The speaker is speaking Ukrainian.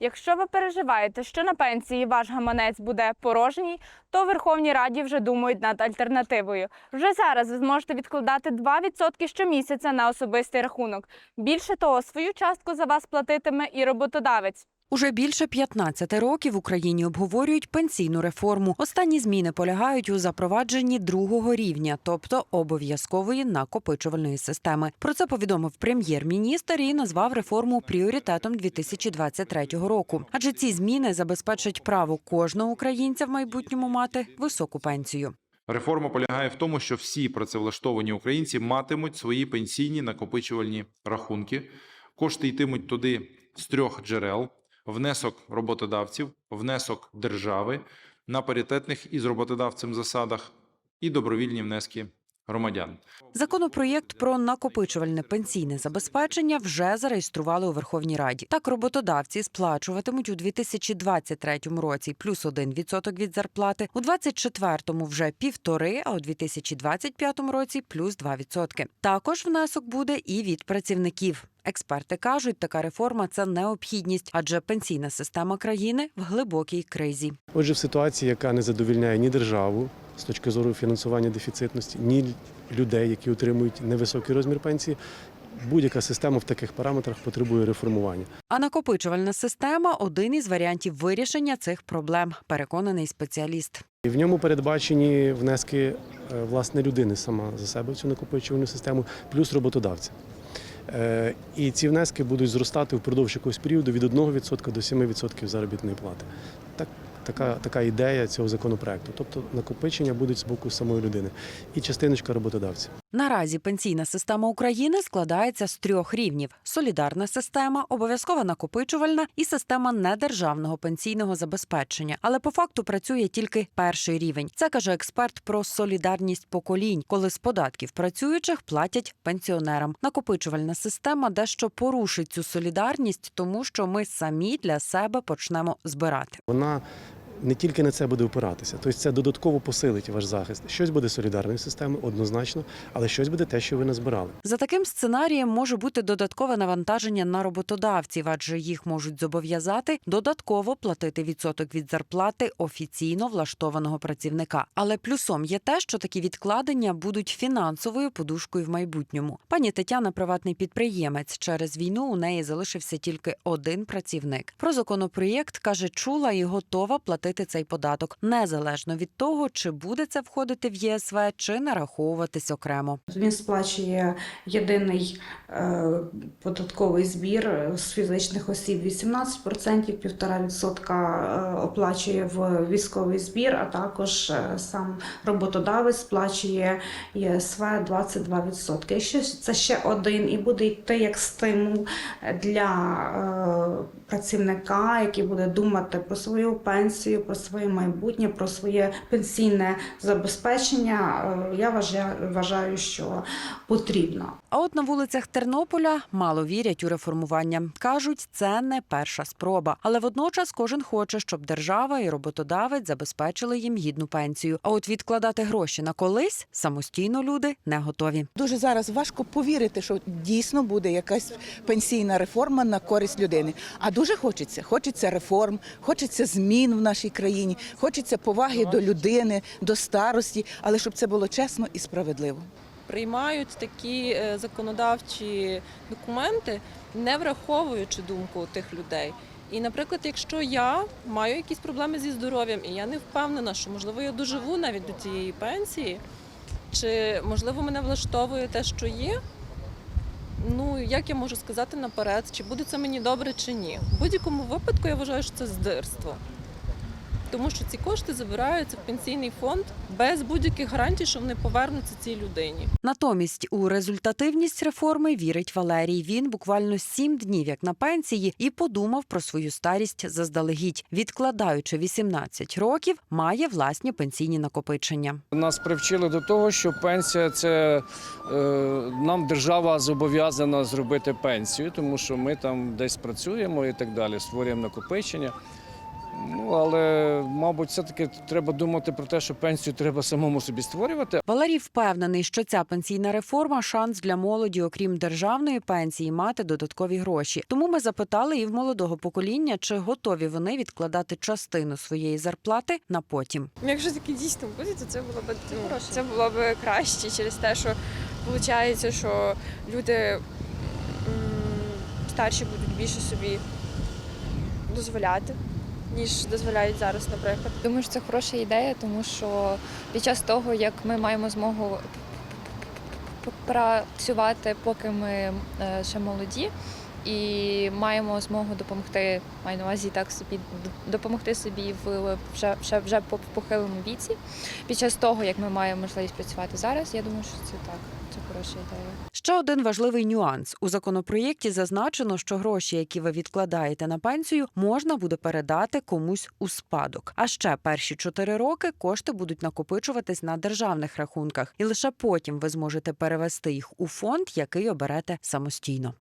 Якщо ви переживаєте, що на пенсії ваш гаманець буде порожній, то Верховній Раді вже думають над альтернативою. Вже зараз ви зможете відкладати 2% щомісяця на особистий рахунок. Більше того, свою частку за вас платитиме і роботодавець. Уже більше 15 років в Україні обговорюють пенсійну реформу. Останні зміни полягають у запровадженні другого рівня, тобто обов'язкової накопичувальної системи. Про це повідомив прем'єр-міністр і назвав реформу пріоритетом 2023 року. Адже ці зміни забезпечать право кожного українця в майбутньому мати високу пенсію. Реформа полягає в тому, що всі працевлаштовані українці матимуть свої пенсійні накопичувальні рахунки. Кошти йтимуть туди з трьох джерел: внесок роботодавців, внесок держави на паритетних із роботодавцем засадах і добровільні внески громадян. Законопроєкт про накопичувальне пенсійне забезпечення вже зареєстрували у Верховній Раді. Так, роботодавці сплачуватимуть у 2023 році плюс 1% від зарплати, у 2024 вже півтори, а у 2025 році плюс 2%. Також внесок буде і від працівників. Експерти кажуть, така реформа це необхідність, адже пенсійна система країни в глибокій кризі. Отже, в ситуації, яка не задовільняє ні державу з точки зору фінансування дефіцитності, ні людей, які отримують невисокий розмір пенсії, будь-яка система в таких параметрах потребує реформування. А накопичувальна система один із варіантів вирішення цих проблем, переконаний спеціаліст. І в ньому передбачені внески е, власне людини сама за себе в цю накопичувальну систему, плюс роботодавця. Е, І ці внески будуть зростати впродовж якогось періоду від 1% до 7% заробітної плати. Так, така, така ідея цього законопроекту. Тобто накопичення будуть з боку самої людини і частиночка роботодавця. Наразі пенсійна система України складається з трьох рівнів: солідарна система, обов'язкова накопичувальна і система недержавного пенсійного забезпечення. Але по факту працює тільки перший рівень. Це каже експерт про солідарність поколінь, коли з податків працюючих платять пенсіонерам. Накопичувальна система дещо порушить цю солідарність, тому що ми самі для себе почнемо збирати. Вона не тільки на це буде опиратися, тобто це додатково посилить ваш захист. Щось буде солідарною системою, однозначно, але щось буде те, що ви назбирали. За таким сценарієм може бути додаткове навантаження на роботодавців, адже їх можуть зобов'язати додатково платити відсоток від зарплати офіційно влаштованого працівника. Але плюсом є те, що такі відкладення будуть фінансовою подушкою в майбутньому. Пані Тетяна, приватний підприємець. Через війну у неї залишився тільки один працівник. Про законопроєкт каже, чула і готова платити цей податок незалежно від того, чи буде це входити в ЄСВ, чи нараховуватись окремо. Він сплачує єдиний е, податковий збір з фізичних осіб 18%, 1,5% е, оплачує в військовий збір, а також е, сам роботодавець сплачує ЄСВ 22%. Якщо це ще один і буде йти як стимул для працівника, який буде думати про свою пенсію, про своє майбутнє, про своє пенсійне забезпечення, е, я вважаю, вважаю, що потрібно. А от на вулицях Тернополя мало вірять у реформування. кажуть, це не перша спроба, але водночас кожен хоче, щоб держава і роботодавець забезпечили їм гідну пенсію. А от відкладати гроші на колись самостійно люди не готові. Дуже зараз важко повірити, що дійсно буде якась пенсійна реформа на користь людини. А дуже хочеться. Хочеться реформ, хочеться змін в нашій країні, хочеться поваги до людини, до старості, але щоб це було чесно і справедливо. приймають такі е, законодавчі документи, не враховуючи думку тих людей. І, наприклад, якщо я маю якісь проблеми зі здоров'ям, і я не впевнена, що можливо я доживу навіть до цієї пенсії, чи можливо мене влаштовує те, що є. Ну як я можу сказати наперед, чи буде це мені добре, чи ні. В будь-якому випадку я вважаю, що це здирство. Тому що ці кошти забираються в пенсійний фонд без будь-яких гарантій, що вони повернуться цій людині. Натомість у результативність реформи вірить Валерій. Він буквально сім днів як на пенсії і подумав про свою старість заздалегідь. Відкладаючи 18 років, має власні пенсійні накопичення. Нас привчили до того, що пенсія це е, нам держава зобов'язана зробити пенсію, тому що ми там десь працюємо і так далі, створюємо накопичення. Ну але, мабуть, все-таки треба думати про те, що пенсію треба самому собі створювати. Валерій впевнений, що ця пенсійна реформа шанс для молоді, окрім державної пенсії, мати додаткові гроші. Тому ми запитали і в молодого покоління, чи готові вони відкладати частину своєї зарплати на потім. Ну, Якщо таке дійсно буде, то це було б ну, це було б краще через те, що виходить, що люди м, старші будуть більше собі дозволяти, ніж дозволяють зараз, наприклад. Думаю, що це хороша ідея, тому що під час того, як ми маємо змогу працювати, поки ми е, ще молоді, і маємо змогу допомогти, маю на увазі так собі допомогти собі в вже вже вже по похилому віці. Під час того, як ми маємо можливість працювати зараз, я думаю, що це так, це хороша ідея. Ще один важливий нюанс у законопроєкті зазначено, що гроші, які ви відкладаєте на пенсію, можна буде передати комусь у спадок. А ще перші чотири роки кошти будуть накопичуватись на державних рахунках, і лише потім ви зможете перевести їх у фонд, який оберете самостійно.